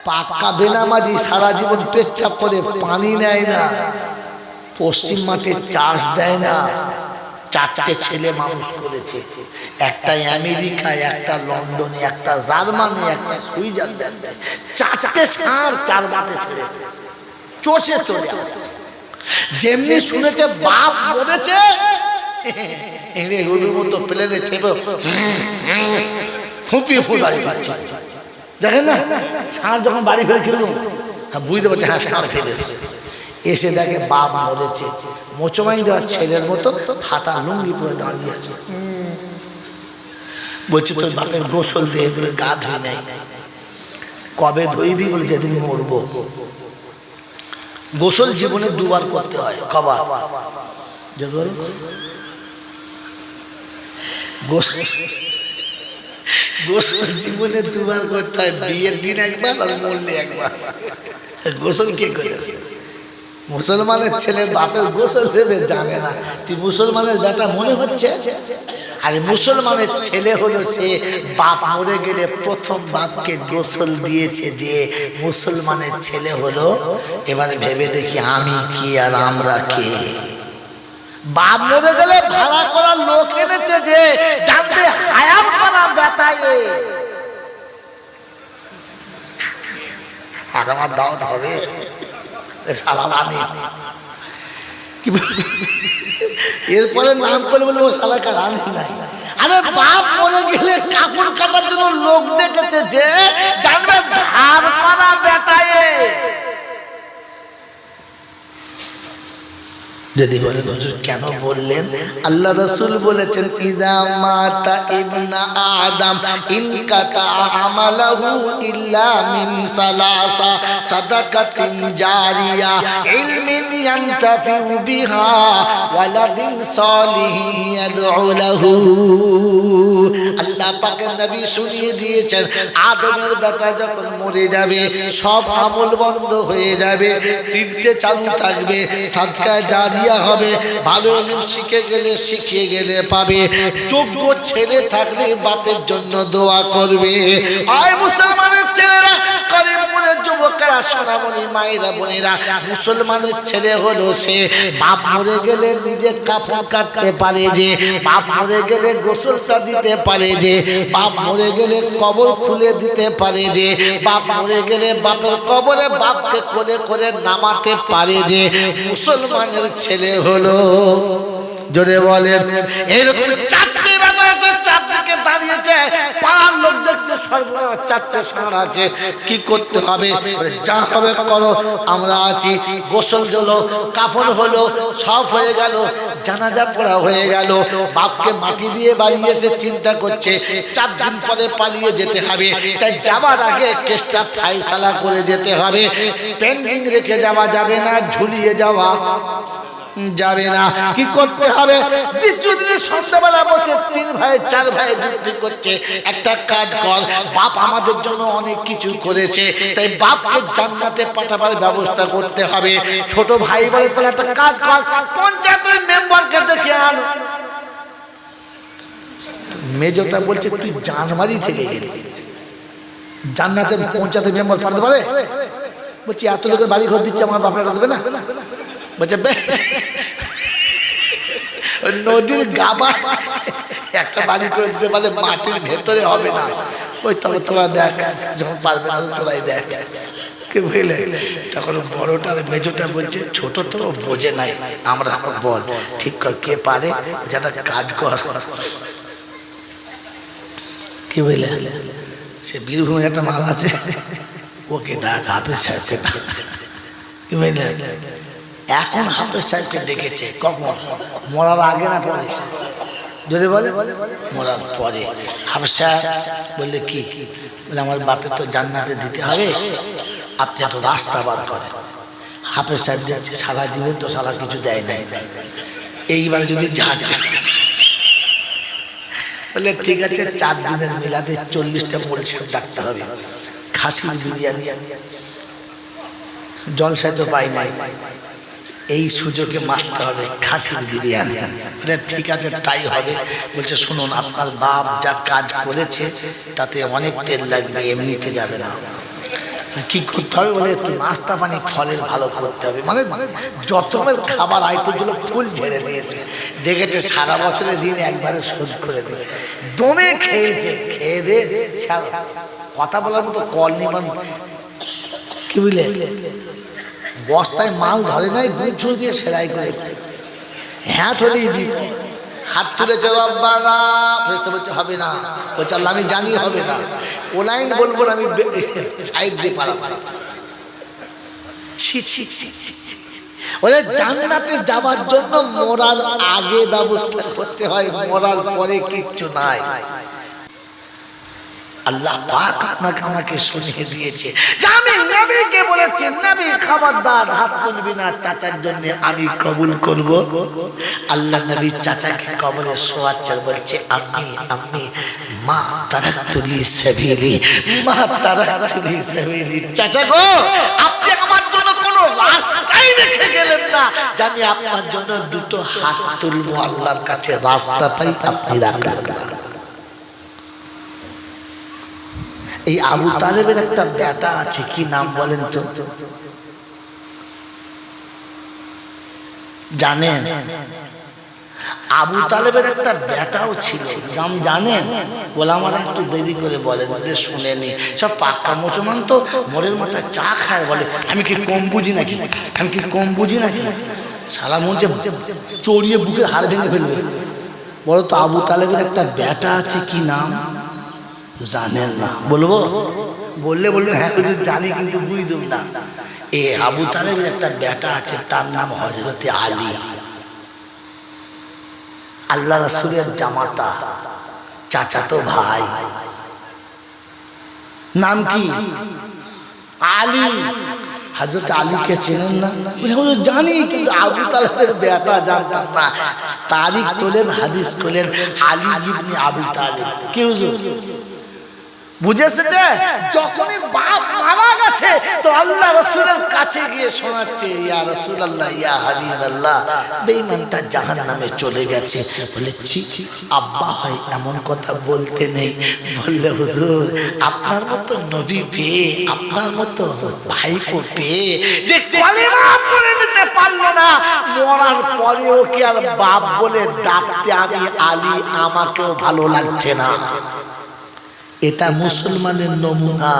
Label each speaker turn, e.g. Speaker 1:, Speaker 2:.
Speaker 1: পাক্কা বেনামাজি সারা জীবন পেচ্ছাপ করে পানি নেয় না পশ্চিম মাঠে চাষ দেয় না চারটে ছেলে মানুষ করেছে একটা আমেরিকায় একটা লন্ডনে একটা জার্মানি একটা সুইজারল্যান্ডে চারটে সার চার মাঠে ছেড়েছে চষে চলে যেমনি শুনেছে বাপ মরেছে এনে গরুর মতো প্লেনে চেপে ফুপিয়ে ফুল দেখেন না? ষাঁড় যখন বাড়ি ফেলে কীরকম হ্যাঁ বুঝতে পারছে হ্যাঁ ষাঁড় ফেলেছে এসে দেখে বাপ মরেছে মোচমাই দেওয়ার ছেলের মতো হাতা লুঙ্গি পরে দাঁড়িয়ে আছে। বলছে, তোর বাপের গোসল দিয়ে বলে গা ধুই নাই। কবে ধুইবি বলে যেদিন মরবো? গোসল জীবনে দুবার করতে হয়, কবার। গোসল গোসল জীবনে দুবার করতে হয়, বিয়ের দিন একবার আর মরলে একবার। গোসল কে করেছে? মুসলমানের ছেলে বাপের গোসল দেবে, জানে না। তুই মুসলমানের বেটা মনে হচ্ছে? আর মুসলমানের ছেলে হলো সে বাপ মরে গেলে প্রথম বাপকে গোসল দিয়েছে যে মুসলমানের ছেলে হলো। এবার ভেবে দেখি আমি কি আর আমরা কে? বাপ মরে গেলে ভাড়া করার লোক এনেছে যে জানবে হায়াম করা বেটায় আর আমার দাওয়াত হবে। কি বল- এরপরে নাম করে বলে ও শালাকা রানী নাই। আরে বাপ মরে গেলে কাপড় কাটার জন্য লোক দেখেছে যে জানবে ধার করা বেটায় যদি বলেন, হুজুর, কেন বললেন? আল্লাহ রসুল বলেছেন ইদা মাতা ইবনা আদম ইনকাতা আমালাহু ইল্লা মিন সালাসা সাদাকাতিন জারিয়া, ইলমিন ইয়ানতাফিউ বিহা ওয়ালাদিন সালিহিন ইয়াদউ লাহু। আল্লাহ পাকের নবী শুনিয়ে দিয়েছেন, আদমের বেটা যখন মরে যাবে, সব আমল বন্ধ হয়ে যাবে, তিনটে চালু থাকবে সাদকায় ডারিয়া হবে, ভালো এলিম শিখে গেলে শিখিয়ে গেলে পাবে। যোগ্য ছেলে থাকলে বাপের জন্য দোয়া করবে। আয় মুসলমানের ছেলেরা যুবকেরা সোনামণি মায়েরা, বোনেরা, মুসলমানের ছেলে হলো সে। বাপ মরে গেলে নিজে কাফন কাটতে পারে যে, বাপ মরে গেলে গোসলটা দিতে পারে যে, বাপ মরে গেলে কবর খুলে দিতে পারে যে, বাপ মরে গেলে বাপের কবরে বাপকে কোলে করে নামাতে পারে যে, মুসলমানের ছেলে হলো। জোরে বলেন, এরকম চারটে করতে হবে? যা হবে করো, আমরা আছি। হলো হয়ে গেল, জানাজা পড়া হয়ে গেল। বাপকে মাটি দিয়ে বাড়ি এসে চিন্তা করছে, চার দিন পরে পালিয়ে যেতে হবে। তাই যাবার আগে কেসটা ফাইসালা করে যেতে হবে। পেন্ডিং রেখে যাওয়া যাবে না, ঝুলিয়ে যাওয়া। যাবে না। কি করতে হবে? দ্বিতীয় সন্ধ্যাবেলা বসে তিন ভাই, চার ভাই যুক্তি করছে। একটা কাজ কর, বাপ আমাদের জন্য অনেক কিছু করেছে। তাই বাপকে জান্নাতে পাঠাবার ব্যবস্থা করতে হবে। ছোট ভাই বলে, তাহলে একটা কাজ কর, পঞ্চায়েতের মেম্বারকে ডেকে আন। মেজরটা বলছে, তুই জানমারি থেকে গেলি। জান্নাতে পঞ্চায়েতের মেম্বার পাঠাতে পারে? বলছি, এত লোকের বাড়ি ঘর দিচ্ছে, আমার বাপরা দেবে না? বলছে নদীর গাবা একটা বাড়ি করে দিতে পারলে মাটির ভেতরে হবে না। ওই তবে তোরা দেখ, যখন পারবে না তোরাই দেখ। কে বুঝলে? তখন বড়টা আর মেজোটা বলছে, ছোট তো বোঝে নাই, আমরা বল, ঠিক কর, কে পারে, যেটা কাজ কর। কি বুঝলে? সে বীরভূমের একটা মাল আছে, ওকে ডাক হাফেজ সাহেবকে ডাক কি বুঝলে? এখন হাফেজ সাহেবকে ডেকেছে কখন? মরার আগে না পরে? যদি বলে, মরার পরে। হাফেজ সাহেব বললে, কি? বলে, আমার বাপের তো জান্নাতে দিতে হবে। আপনি এত রাস্তা বার করেন। হাফেজ সাহেব যাচ্ছে সারা জীবন তো সারা কিছু দেয় নাই। এইবার যদি ঝাড় বলে ঠিক আছে, চার দিনের মিলাতে চল্লিশটা মোল সাহেব ডাকতে হবে। খাসির বিরিয়ানি জলসায় তো পাই নাই। এই সুযোগে মারতে হবে, খাসির বিরিয়ানি। বলে, ঠিক আছে, তাই হবে। বলছে, শুনুন, আপনার বাপ যা কাজ করেছে, তাতে অনেক তেল লাগবে, এমনিতে যাবে না। কি করতে হবে? বলে, একটু নাস্তা পানি, ফলের ভালো করতে হবে। মানে যত খাবার আইটেমগুলো ফুল ঝেড়ে দিয়েছে, দেখেছে সারা বছরের দিন একবারে শোধ করে দেবে দমে খেয়েছে, খেয়ে দে কথা বলার মতো কল নেই মানে কি বুঝলে? বস্তায় মাল ধরে নাই গুছো দিয়ে সেলাই করে হ্যাঁ হলেই বিপদ। হাত রব্বানা ফেরেশতা বলছে, হবে না। বলছে, আল্লাহ, আমি জানি হবে না। ও লাইন বলব না, আমি সাইড দিয়ে পালাম ছি ছি জান্নাতে যাওয়ার জন্য মরার আগে ব্যবস্থা করতে হয়, মরার পরে কিচ্ছু নাই। আল্লাহ পাক আপনাকে আমাকে শুনিয়ে দিয়েছে। আমি নবীকে বলেছি, নবী খবরদার, হাত তুলবি না, চাচার জন্য আমি কবুল করব। আল্লাহ নবী চাচাকে কবরে শোয়াচ্চার বলছে, আমি আমি, মা তারা তুলি সেভিলি মা তারা তুলি সেভিলি চাচা গো, আপনি আমার জন্য কোনো রাস্তাই রেখে গেলেন না। যে আমি আপনার জন্য দুটো হাত তুলবো, আল্লাহর কাছে রাস্তাটাই আপনি রাখলেন না। এই আবু তালেবের একটা বেটা আছে, কি নাম বলেন তো? জানেন? আবু তালেবের একটা বেটাও ছিল, নাম জানেন? বলে আমার একটু দেরি করে ওদের শুনেনি সব পাক্কা মুসলমান তো মোড়ের মাথায় চা খায় বলে, আমি কি কম বুঝি নাকি? আমি কি কম বুঝি নাকি? সারা মঞ্চে চড়িয়ে বুকের হাড় ভেঙে ফেলবে। বলো তো, আবু তালেবের একটা বেটা আছে, কি নাম? জানেন না। বলব? বললে বলবেন হ্যাঁ হুজুর জানি কিন্তু বুঝতাম না। এ আবু তালেবের একটা বেটা আছে, তার নাম হজরতে আলী। আল্লাহ রাসুলের জামাতা, চাচাতো ভাই। নাম কি? আলী। হজরত আলীকে চেনেন না? জানি, কিন্তু আবু তালেবের বেটা জানতাম না। তারিখ তোলেন, হাদিস করলেন আলী আবু তালেব। কি হুজুর? বুঝে এসেছে যখনই বাপ মারা গেছে, তো আল্লাহ রসুলের কাছে গিয়ে শোনাচ্ছে, ইয়া রসুল আল্লাহ ইয়া হাবিব আল্লাহ বেইমানটা জাহান নামে চলে গেছে। বলে, ছি, আব্বা হয় এমন কথা বলতে নেই। বললে, হুজুর, আপনার মতো নবী পেয়ে, আপনার মতো ভাইপো পেয়ে যে কলেমা পড়ে নিতে পারল না, মরার পরে ওকে আর বাপ বলে ডাকতে আমি আলী? আমাকেও ভালো লাগছে না। এটা মুসলমানের নমুনা।